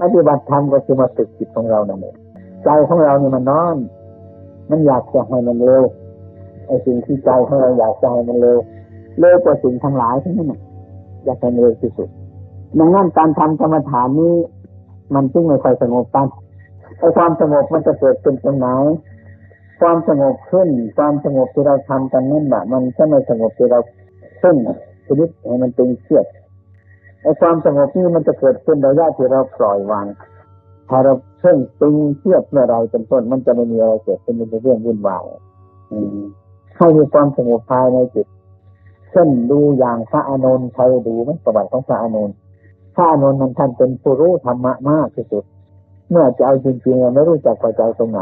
ปฏิบัติธรรมก็คือมาฝึกจิตของเรานั่นเองใจของเราเนี่ยมันนอนมันอยากจะให้มันเร็วไอ้สิ่งที่ใจของเราอยากจะให้มันเร็วเร็วกว่าสิ่งทั้งหลายทั้งนั้นอยากให้เร็วที่สุดดังนั้นการทำกรรมฐานนี้ มันจึงไม่ค่อยสงบกันไอ้ความสงบมันจะเกิดเป็นตรงไหนความสงบขึ้น ความสงบที่เราทำกันนั่นแหละมันจะไม่สงบที่เราขึ้นชนิดให้มันตึงเครียด ไอ้ความสงบนี่มันจะเกิดขึ้นระยะที่เราปล่อยวางถ้าเราเพ่งตึงเครียดเมื่อไรเป็นต้นมันจะไม่มีอะไรเกิดขึ้นมันเป็นเรื่องวุ่นวายให้มีความสงบภายในจิตเช่นดูอย่างพระอานนท์ใครดูไหมประวัติของพระอานนท์พระอานนท์นั้นท่านเป็นผู้รู้ธรรมะมากที่สุด เมื่อจะเอาจริงๆไม่รู้จักพอใจตรงไหน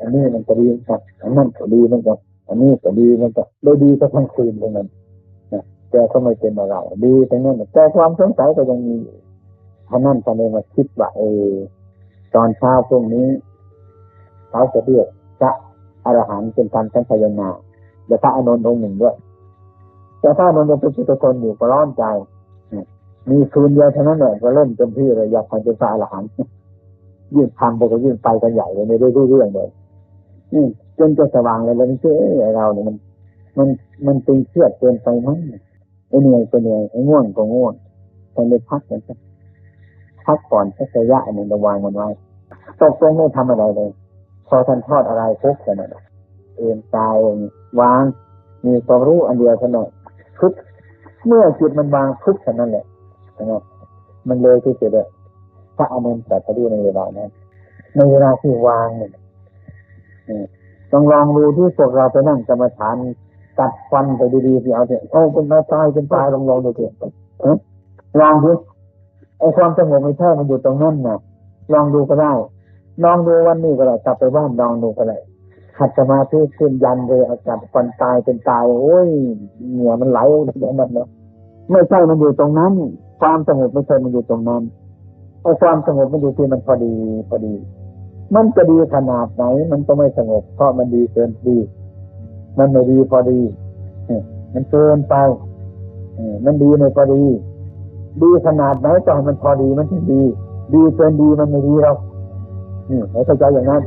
อันนี้มันก็ดีเหมือนกันอันนั้นก็ดีมือนกันอันนี้ก็ดีมือนกันโดยดีก็ทั้งคืนตรงนั้นนะ แต่ก็ไม่เป็นอะไรดีทั้งนั้นแต่ความสงสัยก็ยังมีท่านั้นท่านเลยมาคิดว่าเออตอนเช้าพรุ่งนี้เขาจะเรียกพระอรหันต์เป็นการชั้นพยานาเดี๋ยวพระอนนท์องค์หนึ่งด้วยแต่ถ้ามันยังเป็นพุทธชนอยู่ก็ร้อนใจมีคืนเดียวเท่านั้นแหละก็เล่นเต็มที่เลยอยากทำเป็นพระอรหันต์ยิ่งทำไปก็ยิ่งไปกันใหญ่เลยไม่ได้เรื่องเลยนี่จนจะสว่างเลยแล้วนี่คือเอ้ยเราเนี่ยมัน มันมันตึงเครียดเกินไปมั้ง ไอ้เหนื่อยก็เหนื่อยไอ้ง่วงก็ง่วงต้องไปพักกันสักพักก่อนสักระยะหนึ่งระวางมันไว้ตกลงไม่ทำอะไรเลย พอท่านทอดอะไรปุ๊บกันนะเอ็นกายวาง มีความรู้อันเดียวเท่านั้นพึบเมื่อจิตมันวางพึบเท่านั้นแหละนะมันเลยที่สุดเลยพระอนุนตรัสรู้ในเวลานั้นในเวลาที่วางเนี่ยต้องลองดูที่พวกเราไปนั่งกรรมฐาน ตัดฟันไปดีๆสิเอาเถอะโอ้เป็นตายเป็นตายลองลองดูเถอะลองดูไอ้ความสงบไม่ใช่มันอยู่ตรงนั้นนะลองดูก็ได้ลองดูวันนี้ก็ได้กลับไปบ้านลองดูก็ได้ขัดสมาธิขึ้นยันเลยเอาจับฟันตายเป็นตายโอ้ยเหงื่อมันไหลอย่างนั้นเนาะไม่ใช่มันอยู่ตรงนั้น ความสงบไม่ใช่มันอยู่ตรงนั้นไอ้ความสงบมันอยู่ที่มันพอดีพอดี มันจะดีขนาดไหน มันก็ไม่สงบเพราะมันดีเกินดี มันไม่ดีพอดีมันเกินไปมันดีไม่พอดี ดีขนาดไหนต้อมันพอดีมันถึงดี ดีเกินดีมันไม่ดีหรอกนี่ให้เข้าใจอย่างนั้น